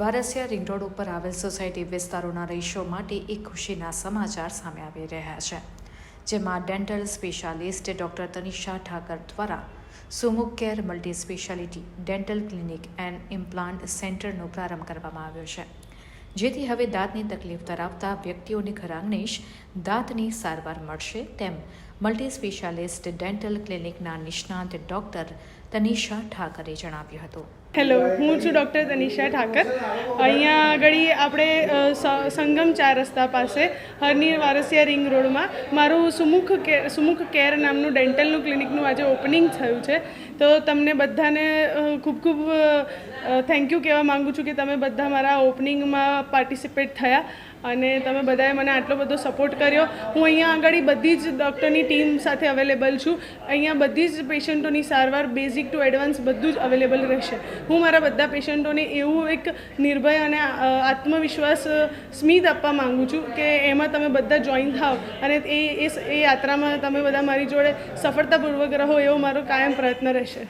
Varasiya ring road ઉપર આવેલ society વિસ્તારોના રહીશો માટે એક ખુશીના સમાચાર સામે આવી રહ્યા છે, જેમાં dental specialist doctor Tanisha Thakar દ્વારા Sumukh care multi speciality dental clinic and implant સેન્ટરનો પ્રારંભ કરવામાં આવ્યો છે, જેથી હવે દાંતની તકલીફ ધરાવતા વ્યક્તિઓને ઘર જ દાંતની સારવાર મળશે તેમ મલ્ટી સ્પેશિયાલિસ્ટ ડેન્ટલ ક્લિનિકના નિષ્ણાંત ડૉક્ટર તનિષા ઠાકરે જણાવ્યું હતું. હેલો હું છું ડૉક્ટર તનિષા ઠાકર. અહીંયા આગળ આપણે સંગમ ચાર રસ્તા પાસે, હરનીર વારસિયા રિંગ રોડમાં, મારું સુમુખ કે, સુમુખ કેર નામનું ડેન્ટલનું ક્લિનિકનું આજે ઓપનિંગ થયું છે. તો તમને બધાને ખૂબ ખૂબ થેન્ક યુ કહેવા માગું છું કે તમે બધા મારા ઓપનિંગમાં પાર્ટિસિપેટ થયા અને તમે બધાએ મને આટલો બધો સપોર્ટ કર્યો. હું અહીંયા આગળ બધી જ ડૉક્ટરની ટીમ સાથે અવેલેબલ છું. અહીંયા બધી જ પેશન્ટોની સારવાર બેઝિક ટુ એડવાન્સ બધું જ અવેલેબલ રહેશે. હું મારા બધા પેશન્ટોને એવું એક નિર્ભય અને આત્મવિશ્વાસ સ્મિત આપવા માગું છું કે એમાં તમે બધા જોઈન થાવ અને એ એ યાત્રામાં તમે બધા મારી જોડે સફળતાપૂર્વક રહો એવો મારો કાયમ પ્રયત્ન રહેશે.